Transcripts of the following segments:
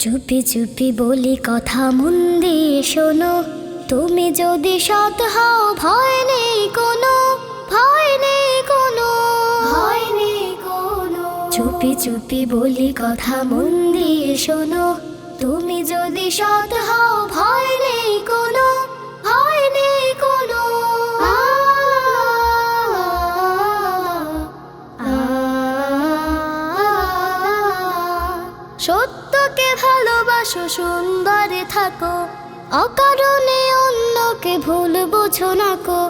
চুপি চুপি বলি কথা মন দিয়ে শোনো তুমি যদি সৎ হও ভয় নেই কোনো ভয় নেই কোনো ভয় নেই কোনো চুপি চুপি বলি কথা মন দিয়ে শোনো তুমি যদি সৎ হও ভয় নেই কোনো ভয় নেই কোনো আ, সত্যকে ভালোবাসো, সুন্দরে থাকো। অকারণে অন্যকে ভুল বোঝো না কো।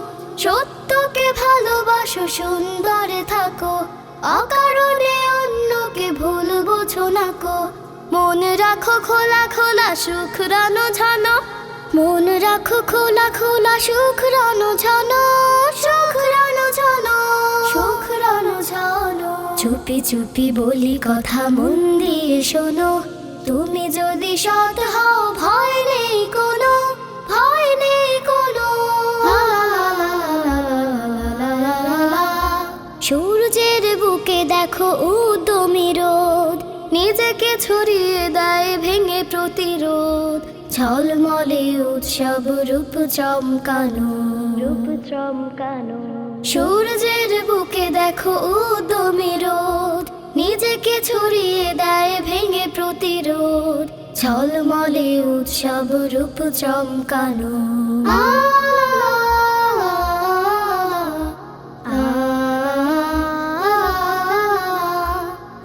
সত্যকে ভালোবাসো, সুন্দরে থাকো। অকারণে অন্যকে ভুল বোঝো না কো। মন রাখো, খোলা খোলা, সুখ রানো জানো মন রাখো, খোলা খোলা, সুখ রানো জানো সুখ রানো জানো সুখ রানো জানো চুপি চুপি বলি কথা মন দিয়ে শোনো। তুমি যদি সৎ হও ভয় নেই কোনো ভয় নেই কোনো সূর্যের বুকে দেখো উদ্যমী রোদ নিজেকে ছড়িয়ে দেয় ভেঙে প্রতিরোধ ঝলমলে উৎসব রূপ চমকানো রূপ চমকানো সূর্যের বুকে দেখো উদ্যমী রোদ নিজেকে ছড়িয়ে দেয় প্রতিরোধ ঝলমলে উৎসব রূপ চমকানো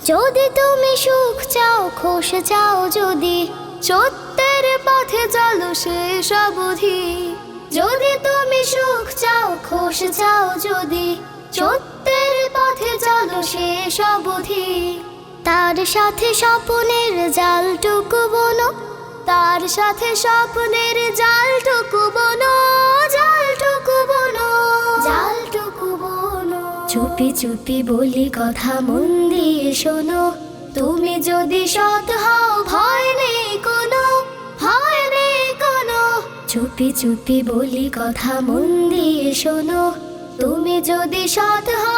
যদি তুমি সুখ চাও খুশ চাও যদি সত্যের পথে চলো সে সবুধি যদি তুমি সুখ চাও খুশ চাও যদি সত্যের তার সাথে স্বপ্নের জালটুকু বনো, তার সাথে স্বপ্নের জালটুকু বনো জালটুকু বনো জালটুকু বনো। চুপি চুপি বলি কথা মন দিয়ে শোনো, তুমি যদি সৎ হও ভয় নেই কোনো, ভয় নেই কোনো। চুপি চুপি বলি কথা মন দিয়ে শোনো, তুমি যদি সৎ হও